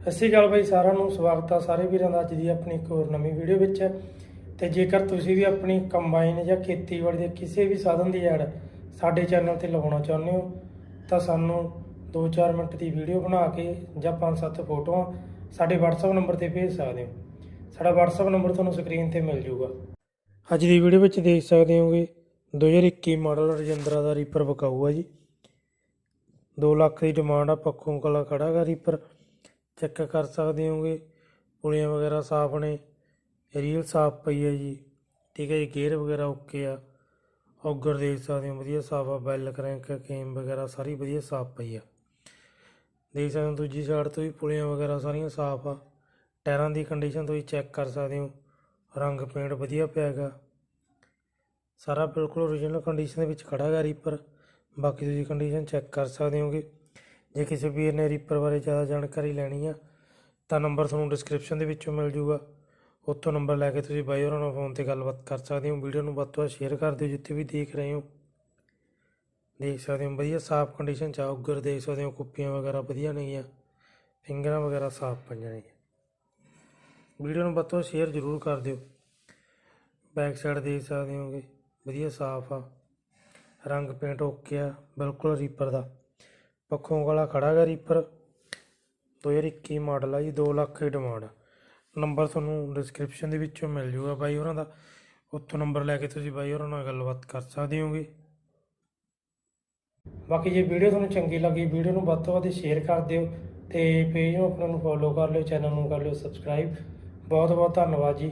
ਸਤਿ ਸ਼੍ਰੀ ਅਕਾਲ ਬਾਈ, ਸਾਰਿਆਂ ਨੂੰ ਸਵਾਗਤ ਆ ਸਾਰੇ ਵੀਰਾਂ ਦਾ ਅੱਜ ਦੀ ਆਪਣੀ ਇੱਕ ਹੋਰ ਨਵੀਂ ਵੀਡੀਓ ਵਿੱਚ। ਤੇ ਜੇਕਰ ਤੁਸੀਂ ਵੀ ਆਪਣੀ ਕੰਬਾਈਨ ਜਾਂ ਖੇਤੀਬਾੜੀ ਦੇ ਕਿਸੇ ਵੀ ਸਾਧਨ ਦੀ ਐਡ ਸਾਡੇ ਚੈਨਲ ਤੇ ਲਗਾਉਣਾ ਚਾਹੁੰਦੇ ਹੋ, ਤਾਂ ਸਾਨੂੰ 2-4 ਮਿੰਟ ਦੀ ਵੀਡੀਓ ਬਣਾ ਕੇ ਜਾਂ 5-7 ਫੋਟੋਆਂ ਸਾਡੇ WhatsApp ਨੰਬਰ ਤੇ ਭੇਜ ਸਕਦੇ ਹੋ। ਸਾਡਾ WhatsApp ਨੰਬਰ ਤੁਹਾਨੂੰ ਸਕਰੀਨ ਤੇ ਮਿਲ ਜਾਊਗਾ। ਅੱਜ ਦੀ ਵੀਡੀਓ ਵਿੱਚ ਦੇਖ ਸਕਦੇ ਹੋਗੇ 2021 ਮਾਡਲ ਰਜਿੰਦਰਾ ਦਾ ਰੀਪਰ ਵਿਕਾਊ ਆ ਜੀ। 2 ਲੱਖ ਦੀ ਡਿਮਾਂਡ ਆ, ਪੱਖੋਂ ਕਲਾ ਖੜਾ ਗਾ ਰੀਪਰ ਚੈੱਕ ਕਰ ਸਕਦੇ ਹੋਗੇ। ਪੁਲੀਆਂ ਵਗੈਰਾ ਸਾਫ਼ ਨੇ। ਰੀਲ ਸਾਫ਼ ਪਈ ਹੈ ਜੀ। ਠੀਕ ਹੈ ਜੀ, ਗੇਅਰ ਵਗੈਰਾ ਓਕੇ ਆ। ਔਗਰ ਦੇਖ ਸਕਦੇ ਹੋ, ਵਧੀਆ ਸਾਫ਼ ਆ। ਬੈਲ ਕਰੈਂਕ, ਕੇਮ ਵਗੈਰਾ ਸਾਰੀ ਵਧੀਆ ਸਾਫ਼ ਪਈ ਆ। ਦੇਖ ਸਕਦੇ ਹੋ, ਦੂਜੀ ਸਾਈਡ ਤੋਂ ਵੀ ਪੁਲੀਆਂ ਵਗੈਰਾ ਸਾਰੀਆਂ ਸਾਫ਼ ਆ। ਟਾਇਰਾਂ ਦੀ ਕੰਡੀਸ਼ਨ ਤੁਸੀਂ ਚੈੱਕ ਕਰ ਸਕਦੇ ਹੋ। ਰੰਗ ਪੇਂਟ ਵਧੀਆ ਪਿਆ ਹੈਗਾ। ਸਾਰਾ ਬਿਲਕੁਲ ਓਰੀਜਨਲ ਕੰਡੀਸ਼ਨ ਦੇ ਵਿੱਚ ਖੜਾ ਹੈਗਾ ਰੀਪਰ ਬਾਕੀ ਤੁਸੀਂ ਕੰਡੀਸ਼ਨ ਚੈੱਕ ਕਰ ਸਕਦੇ ਹੋਗੇ। ਜੇ ਕਿਸੇ ਵੀਰ ਨੇ ਰੀਪਰ ਬਾਰੇ ਜ਼ਿਆਦਾ ਜਾਣਕਾਰੀ ਲੈਣੀ ਆ, ਤਾਂ ਨੰਬਰ ਤੁਹਾਨੂੰ ਡਿਸਕ੍ਰਿਪਸ਼ਨ ਦੇ ਵਿੱਚੋਂ ਮਿਲ ਜੂਗਾ। ਉੱਥੋਂ ਨੰਬਰ ਲੈ ਕੇ ਤੁਸੀਂ ਬਾਈ ਹੋਰਾਂ ਨਾਲ ਫੋਨ ਤੇ ਗੱਲਬਾਤ ਕਰ ਸਕਦੇ ਹੋ। ਵੀਡੀਓ ਨੂੰ ਵੱਧ ਤੋਂ ਵੱਧ ਸ਼ੇਅਰ ਕਰ ਦਿਓ, ਜਿੱਥੇ ਵੀ ਦੇਖ ਰਹੇ ਹੋ। ਦੇਖ ਸਕਦੇ ਹੋ, ਵਧੀਆ ਸਾਫ਼ ਕੰਡੀਸ਼ਨ ਚ ਆ, ਉੱਗਰ ਦੇਖ ਸਕਦੇ ਹੋ, ਕੁੱਪੀਆਂ ਵਗੈਰਾ ਵਧੀਆ ਨਹੀਂ ਆ ਫਿੰਗਰਾਂ ਵਗੈਰਾ ਸਾਫ਼ ਪਈਆਂ ਨੇ। ਵੀਡੀਓ ਨੂੰ ਵੱਧ ਤੋਂ ਵੱਧ ਸ਼ੇਅਰ ਜ਼ਰੂਰ ਕਰ ਦਿਓ। ਬੈਕ ਸਾਈਡ ਦੇਖ ਸਕਦੇ ਹੋਗੇ, ਵਧੀਆ ਸਾਫ਼ ਆ। ਰੰਗ ਪੇਂਟ ਓਕੇ ਆ, ਬਿਲਕੁਲ ਰੀਪਰ ਦਾ। ਪੱਖੋਂ ਵਾਲਾ ਖੜਾ ਗਾ ਰੀਪਰ 2021 ਮਾਡਲ ਆ ਜੀ 2 ਲੱਖ ਦੀ ਡਿਮਾਂਡ ਨੰਬਰ ਤੁਹਾਨੂੰ ਡਿਸਕ੍ਰਿਪਸ਼ਨ ਦੇ ਵਿੱਚੋਂ ਮਿਲ ਜੂਗਾ ਬਾਈ ਹੋਰਾਂ ਦਾ। ਉੱਥੋਂ ਨੰਬਰ ਲੈ ਕੇ ਤੁਸੀਂ ਬਾਈ ਹੋਰਾਂ ਨਾਲ ਗੱਲਬਾਤ ਕਰ ਸਕਦੇ ਹੋਗੇ। ਬਾਕੀ ਜੇ ਵੀਡੀਓ ਤੁਹਾਨੂੰ ਚੰਗੀ ਲੱਗੀ, ਵੀਡੀਓ ਨੂੰ ਵੱਧ ਤੋਂ ਵੱਧ ਸ਼ੇਅਰ ਕਰ ਦਿਓ ਤੇ ਪੇਜ ਨੂੰ ਆਪਣੇ ਨੂੰ ਫੋਲੋ ਕਰ ਲਿਓ ਚੈਨਲ ਨੂੰ ਕਰ ਲਿਓ ਸਬਸਕ੍ਰਾਈਬ ਬਹੁਤ ਬਹੁਤ ਧੰਨਵਾਦ ਜੀ।